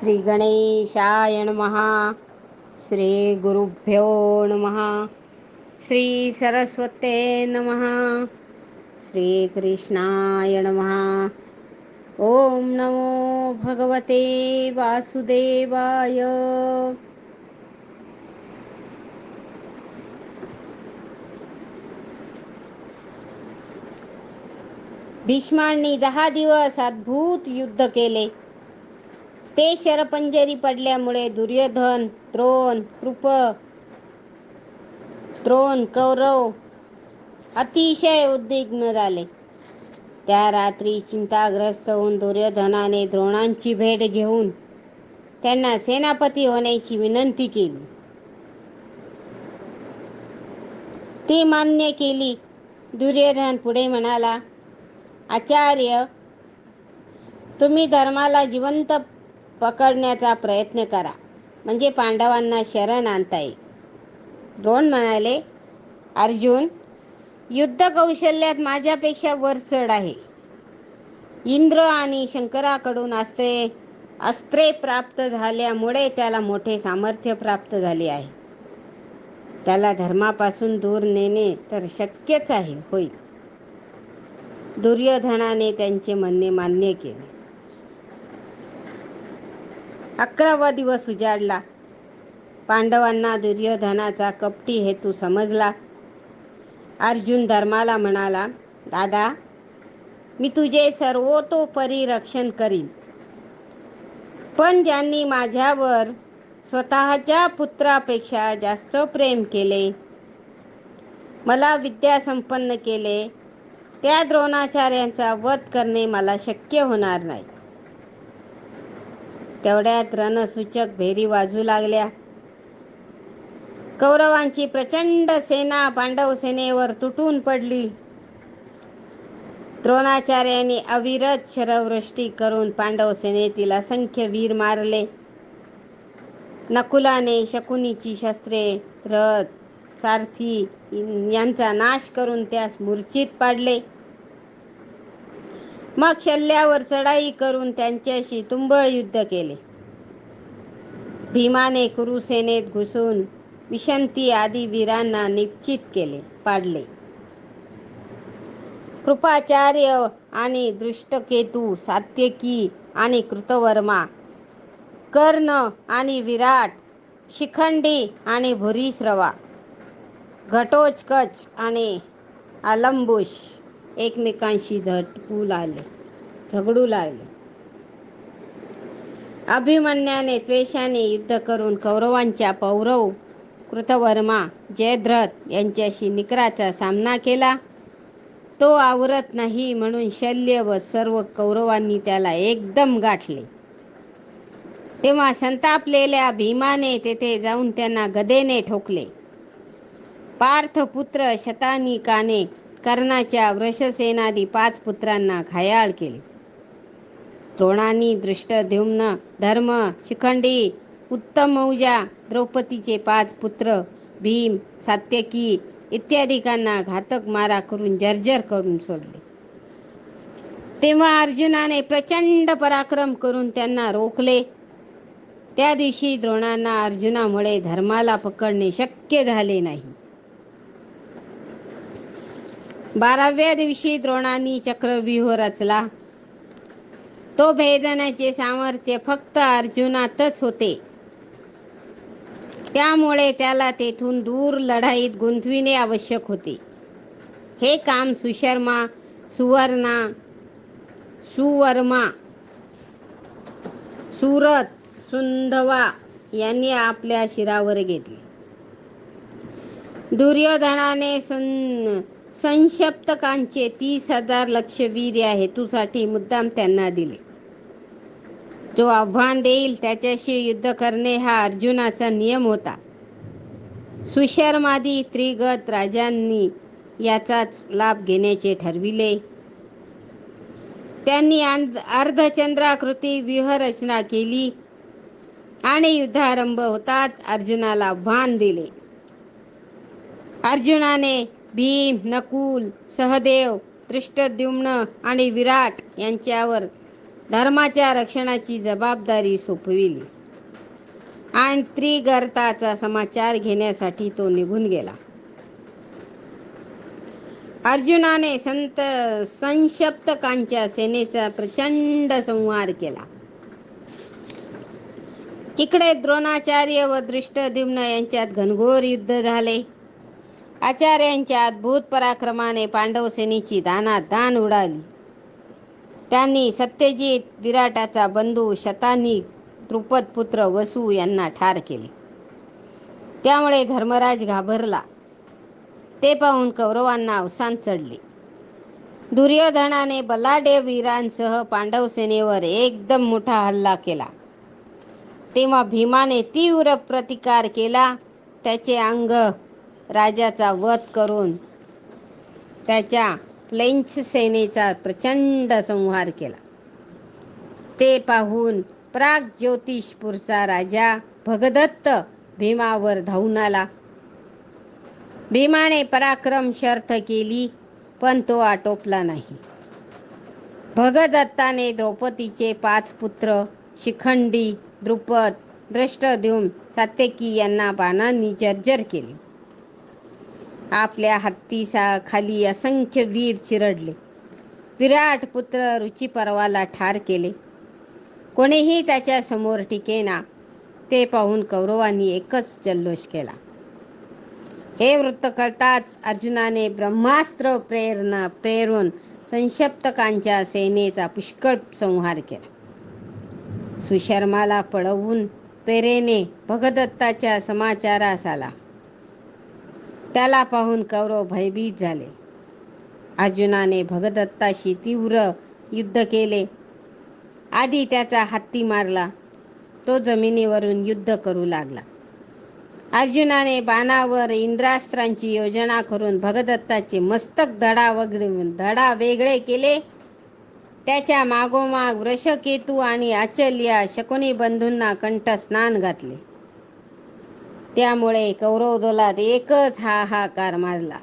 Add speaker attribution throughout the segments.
Speaker 1: श्री गणेशाय नमः। श्री गुरुभ्यो नमः। श्री सरस्वते नमः। श्री कृष्णाय नमः। ॐ नमो भगवते वासुदेवाय। भीष्मांनी दहा दिवस अद्भुत युद्ध केले. ते शरपंजरी पडल्यामुळे दुर्योधन द्रोण कृप द्रोण कौरव अतिशय उद्विग्न झाले. त्या रात्री चिंताग्रस्त होऊन दुर्योधनाने द्रोणांची भेट घेऊन त्यांना सेनापती होण्याची विनंती केली. ती मान्य केली. दुर्योधन पुढे म्हणाला आचार्य तुम्ही धर्माला जिवंत पकडण्याचा प्रयत्न करा. म्हणजे पांडवांना शरण आणता येईल. द्रोण म्हणाले अर्जुन युद्ध कौशल्यात माझ्यापेक्षा वरचढ आहे. इंद्र आणि शंकराकडून अस्त्रे अस्त्रे प्राप्त झाल्यामुळे त्याला मोठे सामर्थ्य प्राप्त झाले आहे. त्याला धर्मापासून दूर नेणे तर शक्यच आहे होईल. दुर्योधनाने त्यांचे म्हणणे मान्य केले. अकरावा दिवस उजाडला. पांडवांना दुर्योधनाचा कपटी हेतू समजला. अर्जुन धर्माला म्हणाला दादा मी तुझे सर्वतोपरी रक्षण करीन. पण ज्यांनी माझ्यावर स्वतःच्या पुत्रापेक्षा जास्त प्रेम केले मला विद्या संपन्न केले त्या द्रोणाचार्यांचा वध करणे मला शक्य होणार नाही. तेवढ्यात रणसूचक भेरी वाजू लागल्या. कौरवांची प्रचंड सेना पांडव सेनेवर तुटून पडली. द्रोणाचार्यांनी अविरत शरवृष्टी करून पांडव सेनेतील असंख्य वीर मारले. नकुलाने शकुनीची शस्त्रे रथ सारथी यांचा नाश करून त्यास मूर्छित पाडले. मग शल्ल्यावर चढाई करून त्यांच्याशी तुंबळ युद्ध केले. भीमाने कुरुसेनेत घुसून विशंती आदी वीरांना निश्चित केले पाडले. कृपाचार्य आणि दृष्टकेतू सात्यकी आणि कृतवर्मा कर्ण आणि विराट शिखंडी आणि भुरीश्रवा घटोचकच आणि अलंबुश एकमेकांशी झटकू लागले झगडू लागले. अभिमन्याने त्वेषाने युद्ध करून कौरवांच्या पौरव कृतवर्मा जयद्रथ यांच्याशी निकराचा सामना केला. तो आवरत नाही म्हणून शल्य व सर्व कौरवांनी त्याला एकदम गाठले. तेव्हा संतापलेल्या भीमाने तेथे जाऊन त्यांना गदेने ठोकले. पार्थ पुत्र शतानिकाने कर्णाच्या वृषसेनादी पाच पुत्रांना घायाळ केले. दृष्ट द्युम्न धर्म शिखंडी उत्तम मौजा द्रौपदीचे पाच पुत्र भीम सात्यकी इत्यादिकांना घातक मारा करून जर्जर करून सोडले. तेव्हा अर्जुनाने प्रचंड पराक्रम करून त्यांना रोखले. त्या दिवशी द्रोणांना अर्जुनामुळे धर्माला पकडणे शक्य झाले नाही. बाराव्या दिवशी द्रोणांनी चक्रव्यूह रचला. तो भेदनाचे सामर्थ्य फक्त अर्जुनातच होते. त्यामुळे त्याला तेथून दूर लढाईत गुंतविणे आवश्यक होते. हे काम सुशर्मा सुवर्णा सुवर्मा सुरत सुंधवा यांनी आपल्या शिरावर घेतले. दुर्योधनाने सं संशप्तकांचे तीस हजार लक्ष हेतूसाठी मुद्दाम त्यांना दिले. जो आव्हान देईल त्याच्याशी युद्ध करणे हा अर्जुनाचा नियम होता. सुशर्मादी त्रिगत राजांनी याचाच लाभ घेण्याचे ठरविले. त्यांनी अर्धचंद्राकृती व्यूहरचना केली आणि युद्धारंभ होताच अर्जुनाला आव्हान दिले. अर्जुनाने भीम नकुल सहदेव पृष्ठद्युम्न आणि विराट यांच्यावर धर्माच्या रक्षणाची जबाबदारी सोपविली. आणि त्रिगर्ताचा समाचार घेण्यासाठी तो निघून गेला. अर्जुनाने संत संशप्तकांच्या सेनेचा प्रचंड संहार केला. इकडे द्रोणाचार्य व दृष्टद्युम्न यांच्यात घनघोर युद्ध झाले. आचार्यांच्या अद्भुत पराक्रमाने पांडवसेनेची दानात दान उडाली. त्यांनी सत्यजित विराटाचा बंधू शतानी द्रुपद पुत्र वसू यांना ठार केले. त्यामुळे धर्मराज घाबरला. ते पाहून कौरवांना अवसान चढले. दुर्योधनाने बलाढ्य वीरांसह पांडव सेनेवर एकदम मोठा हल्ला केला. तेव्हा भीमाने तीव्र प्रतिकार केला. त्याचे अंग राजाचा वध करून त्याच्या प्लेंच सेनेचा प्रचंड संहार केला. ते पाहून प्राग ज्योतिषपूरचा राजा भगदत्त भीमावर धावून आला. भीमाने पराक्रम शर्थ केली पण तो आटोपला नाही. भगदत्ताने द्रौपदीचे पाच पुत्र शिखंडी द्रुपद द्रष्टद्युम सात्यकी यांना बाणांनी जर्जर केले. आपल्या हत्तीसा खाली असंख्य वीर चिरडले. विराट पुत्र रुची पर्वाला ठार केले. कोणीही त्याच्यासमोर टिकेना ते पाहून कौरवांनी एकच जल्लोष केला. हे वृत्त कळताच अर्जुनाने ब्रह्मास्त्र प्रेरणा प्रेरून संशप्तकांच्या सेनेचा पुष्कळ संहार केला. सुशर्माला पळवून पेरेने भगदत्ताच्या समाचारास आला. त्याला पाहून कौरव भयभीत झाले. अर्जुनाने भगदत्ताशी तीव्र युद्ध केले. आधी त्याचा हत्ती मारला. तो जमिनीवरून युद्ध करू लागला. अर्जुनाने बाणावर इंद्रास्त्रांची योजना करून भगदत्ताचे मस्तक धडा वगळे धडा वेगळे केले. त्याच्या मागोमाग वृषकेतू आणि अचल या शकुनी बंधूंना कंठस्नान घातले. त्यामुळे कौरव दलात एकच हाहाकार मारला.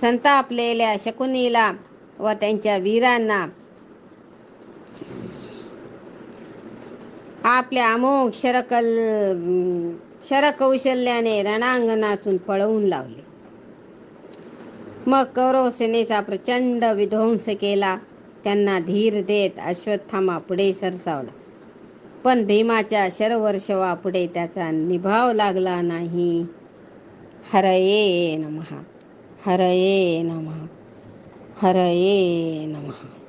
Speaker 1: संतापलेल्या शकुनीला व त्यांच्या वीरांना आपल्या अमोघ शरकल शरकौशल्याने रणांगणातून पळवून लावले. मग कौरव सेनेचा प्रचंड विध्वंस केला. त्यांना धीर देत अश्वत्थामा पुढे सरसावला. पण भीमाच्या शरवर्षवापुढे त्याचा निभाव लागला नाही. हरये नमः हरये नमः हरये नमः.